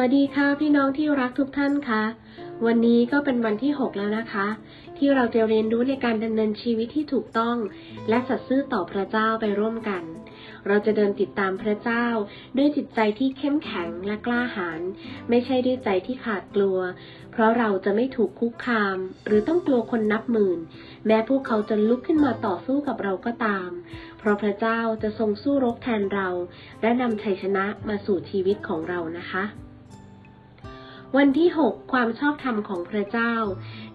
วัสดีค่ะพี่น้องที่รักทุกท่านคะวันนี้ก็เป็นวันที่ 6 แล้วนะคะ ที่เราจะเรียนรู้ในการดำเนินชีวิตที่ถูกต้อง และสัตย์ซื่อต่อพระเจ้าไปร่วมกัน เราจะเดินติดตามพระเจ้า ด้วยจิตใจที่เข้มแข็งและกล้าหาญไม่ใช่ด้วยใจที่ขาดกลัว เพราะเราจะไม่ถูกคุกคาม หรือต้องกลัวคนนับหมื่น แม้พวกเขาจะลุกขึ้นมาต่อสู้กับเราก็ตาม เพราะพระเจ้าจะทรงสู้รบแทนเรา และนำชัยชนะมาสู่ชีวิตของเรานะคะ วันที่ 6 ความชอบธรรมของพระเจ้า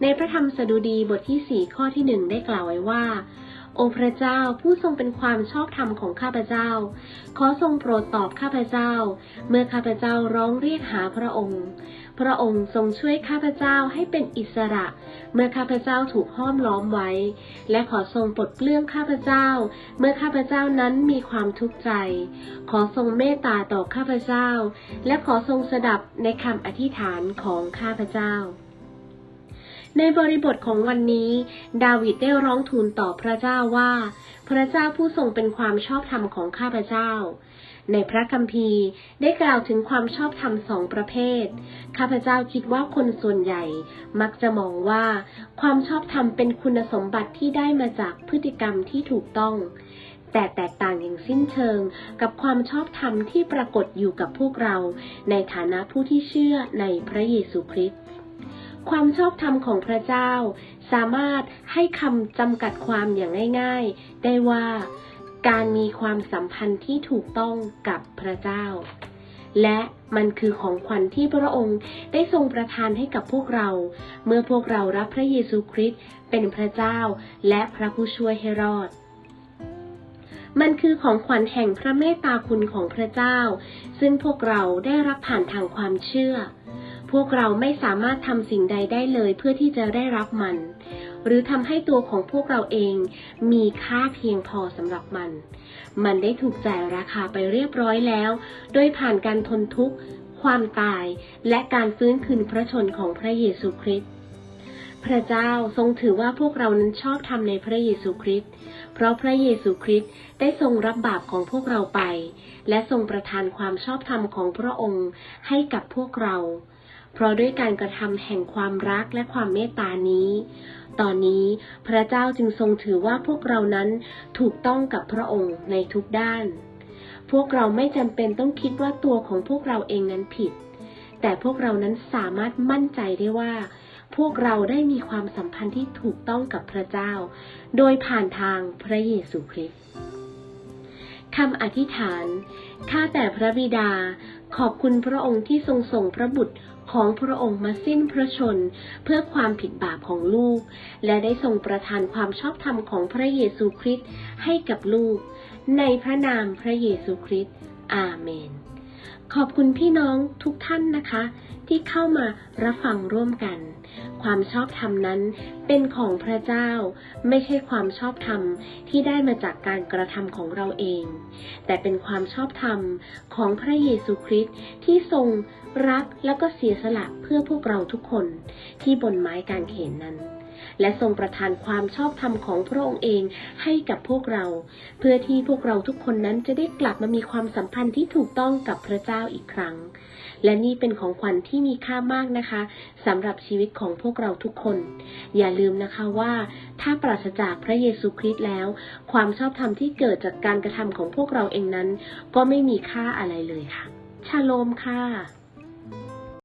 ในพระธรรมสดุดีบทที่ 4 ข้อที่ 1 ได้กล่าวไว้ว่า โอพระเจ้าผู้ทรงเป็นความชอบธรรมของข้าพเจ้า ขอทรงโปรดตอบข้าพเจ้า เมื่อข้าพเจ้าร้องเรียกหาพระองค์ พระองค์ทรงช่วยข้าพเจ้าให้เป็นอิสระ เมื่อข้าพเจ้าถูกห้อมล้อมไว้ และขอทรงปลดเปลื้องข้าพเจ้า เมื่อข้าพเจ้านั้นมีความทุกข์ใจ ขอทรงเมตตาต่อข้าพเจ้า และขอทรงสดับในคำอธิษฐานของข้าพเจ้า ในบริบทของวันนี้ ดาวิดได้ร้องทูลต่อพระเจ้าว่า พระเจ้าผู้ทรงเป็นความชอบธรรมของข้าพเจ้า ในพระคัมภีร์ได้กล่าวถึงความชอบธรรมสองประเภท ข้าพเจ้าคิดว่าคนส่วนใหญ่ มักจะมองว่า ความชอบธรรมเป็นคุณสมบัติที่ได้มาจากพฤติกรรมที่ถูกต้องแต่แตกต่างอย่างสิ้นเชิงกับความชอบธรรมที่ปรากฏอยู่กับพวกเรา ในฐานะผู้ที่เชื่อในพระเยซูคริสต์ ความชอบธรรมของพระเจ้า สามารถให้คำจำกัดความอย่างง่ายๆ ได้ว่าการมีความสัมพันธ์ที่ถูกต้องกับพระเจ้า และมันคือของขวัญที่พระองค์ได้ทรงประทานให้กับพวกเรา เมื่อพวกเรารับพระเยซูคริสต์เป็นพระเจ้าและพระผู้ช่วยให้รอด มันคือของขวัญแห่งพระเมตตาคุณของพระเจ้า ซึ่งพวกเราได้รับผ่านทางความเชื่อ พวกเราไม่สามารถทำสิ่งใดได้เลยเพื่อที่จะได้รับมัน หรือทำให้ตัวของพวกเราเองมีค่าเพียงพอสำหรับมัน มันได้ถูกจ่ายราคาไปเรียบร้อยแล้ว โดยผ่านการทนทุกข์ ความตาย และการฟื้นคืนพระชนของพระเยซูคริสต์พระเจ้าทรงถือว่าพวกเรานั้นชอบทำในพระเยซูคริสต์ เพราะพระเยซูคริสต์ได้ทรงรับบาปของพวกเราไป และทรงประทานความชอบธรรมของพระองค์ให้กับพวกเรา เพราะด้วยการกระทำแห่งความรักและความเมตตานี้ ตอนนี้พระเจ้าจึงทรงถือว่าพวกเรานั้นถูกต้องกับพระองค์ในทุกด้าน พวกเราไม่จำเป็นต้องคิดว่าตัวของพวกเราเองนั้นผิด แต่พวกเรานั้นสามารถมั่นใจได้ว่าพวกเราได้มีความสัมพันธ์ที่ถูกต้องกับพระเจ้า โดยผ่านทางพระเยซูคริสต์ คำอธิษฐาน ข้าแต่พระบิดา ขอบคุณพระองค์ที่ทรงส่งพระบุตรของพระองค์มาสิ้นพระชน เพื่อความผิดบาปของลูก และได้ทรงประทานความชอบธรรมของพระเยซูคริสต์ให้กับลูก ในพระนามพระเยซูคริสต์อาเมน ขอบคุณพี่น้องทุกท่านนะคะ ที่เข้ามารับฟังร่วมกัน ความชอบธรรมนั้นเป็นของพระเจ้า ไม่ใช่ความชอบธรรมที่ได้มาจากการกระทำของเราเอง แต่เป็นความชอบธรรมของพระเยซูคริสต์ที่ทรงรักแล้วก็เสียสละเพื่อพวกเราทุกคนที่บนไม้กางเขนนั้น และทรงประทานความชอบธรรมของพระองค์เองให้กับพวกเรา เพื่อที่พวกเราทุกคนนั้นจะได้กลับมามีความสัมพันธ์ที่ถูกต้องกับพระเจ้าอีกครั้ง และนี่เป็นของขวัญที่มีค่ามากนะคะสำหรับชีวิตของพวกเราทุกคน อย่าลืมนะคะว่าถ้าปราศจากพระเยซูคริสต์แล้ว ความชอบธรรมที่เกิดจากการกระทำของพวกเราเองนั้น ก็ไม่มีค่าอะไรเลยค่ะ ชาโลมค่ะ